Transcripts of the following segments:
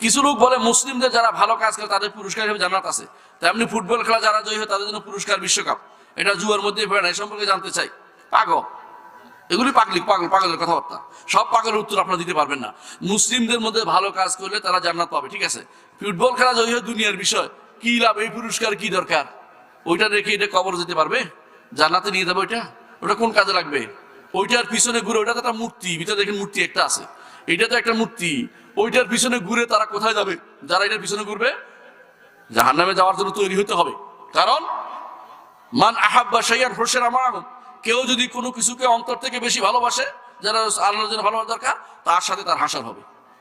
কিছু লোক বলে মুসলিমদের যারা ভালো কাজ করে তাদের পুরস্কার হিসেবে জান্নাত আছে। তেমনি ফুটবল খেলা যারা জয়ী হয় তাদের জন্য পুরস্কার বিশ্বকাপ। এটা জুয়ার মধ্যে পড়ে না এই সম্পর্কে জানতে চাই। পাগল। এগুলি পাগলি, পাগল, পাগলের কথাবার্তা। সব পাগলের উত্তর আপনারা দিতে পারবেন না। মুসলিমদের মধ্যে ভালো কাজ করলে তারা জান্নাত পাবে, ঠিক আছে? ফুটবল খেলা জয়ী হয় দুনিয়ার বিষয়। কি লাভ, এই পুরস্কার কি দরকার? ওইটা রেখে এটা কবর যেতে পারবে? জান্নাতে নিয়ে যাবে ওইটা? ওটা কোন কাজে লাগবে? ওইটার পিছনে ঘুরে ওইটা তো একটা মূর্তি, ভিতরে দেখেন মূর্তি একটা আছে। এটা তো একটা মূর্তি। ওইটার পিছনে ঘুরে তারা কোথায় যাবে? যারা এটার পিছনে ঘুরবে, জাহান্নামে যাওয়ার জন্য তৈরি হতে হবে। কারণ, মান আহাব্বা শাইয়ান হোসেন আমার কেউ যদি কোনো কিছুকে অন্তর থেকে বেশি ভালোবাসে, যারা আল্লাহর জন্য ভালোবাসা দরকার, তার সাথে তার হাসার হবে।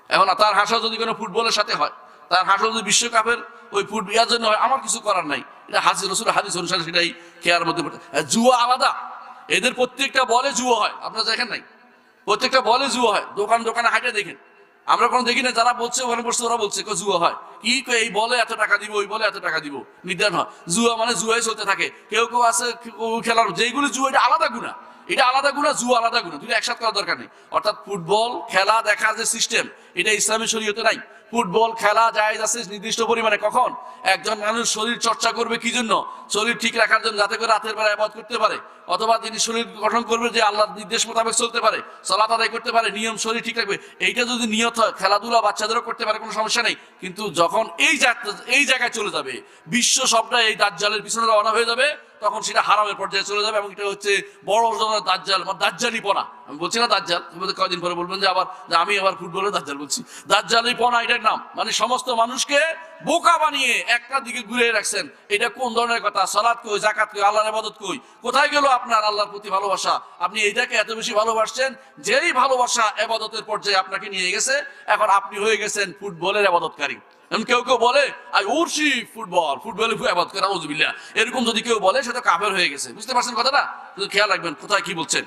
এখন তার হাসা যদি কোনো ফুটবলের সাথে হয়, তার হাসা যদি বিশ্বকাপের ওই ফুট ইয়ার জন্য হয়, আমার কিছু করার নাই। এটা হাজির রসুল হাদিস অনুসারে সেটাই খেয়ার মধ্যে। জুয়া আলাদা। এদের প্রত্যেকটা বলে জুয়া হয়। আপনারা দেখেন নাই? প্রত্যেকটা বলে জুয়া হয়। দোকান দোকানে হাইটে দেখেন। আমরা কোনো দেখি না, যারা বলছে, ওখানে বসছে, ওরা বলছে জুয়া হয়। কি এই বলে এত টাকা দিব, ওই বলে এত টাকা দিব। নির্ধারণ হয়। জুয়া মানে জুয়াই চলতে থাকে। কেউ কেউ আছে খেলার যেগুলো জুয়া, এটা আলাদা গুণা। এটা আলাদা গুণা, জুয়া আলাদা গুণা। দুটো একসাথে করার দরকার নেই। অর্থাৎ ফুটবল, খেলা দেখা যে সিস্টেম এটা ইসলামী শরীয়তে নাই। ফুটবল খেলা যায় আছে নির্দিষ্ট পরিমাণে। কখন? একজন মানুষ শরীর চর্চা করবে কি জন্য? শরীর ঠিক রাখার জন্য যাতে করে রাতের বেলা আবাদ করতে পারে। অথবা তিনি শরীর গঠন করবে যে আল্লাহর নির্দেশ মোতাবেক চলতে পারে সলাত আদায় করতে পারে, নিয়ম শরীর ঠিক রাখবে। এইটা যদি নিয়ত হয়, খেলাধুলা বাচ্চাদেরও করতে পারে, কোনো সমস্যা নেই। কিন্তু যখন এই এই জায়গায় চলে যাবে, বিশ্ব সবটা এই দাজ্জালের পিছনে রওনা হয়ে যাবে। তখন সেটা হারামের পর্যায়ে চলে যাবে এবং এটা হচ্ছে বড় ধরনের দাজ্জাল বা দাজ্জালি পনা আমি বলছি না দাজ্জাল তুমি তো কদিন পরে বলবেন যে আবার আমি আবার ফুটবলের দাজ্জাল বলছি। দাজ্জালি পনা এটার নাম। মানে সমস্ত মানুষকে বোকা বানিয়ে একটা দিকে ঘুরে রাখছেন। এটা কোন ধরনের কথা? সালাত কই জাকাত কই, আল্লাহর ইবাদত কই? কোথায় গেল আপনার আল্লাহর প্রতি ভালোবাসা? আপনি এইটাকে এত বেশি ভালোবাসছেন যেই ভালোবাসা এবাদতের পর্যায়ে আপনাকে নিয়ে গেছে। এখন আপনি হয়ে গেছেন ফুটবলের আবাদতকারী। কেউ কেউ বলে, আই ফুটবল, ফুটবলে আবাদ করে আউজুবিল্লাহ এরকম যদি কেউ বলে সেটা কাফের হয়ে গেছে। বুঝতে পারছেন কথাটা? খেয়াল রাখবেন, কোথায় কি বলছেন?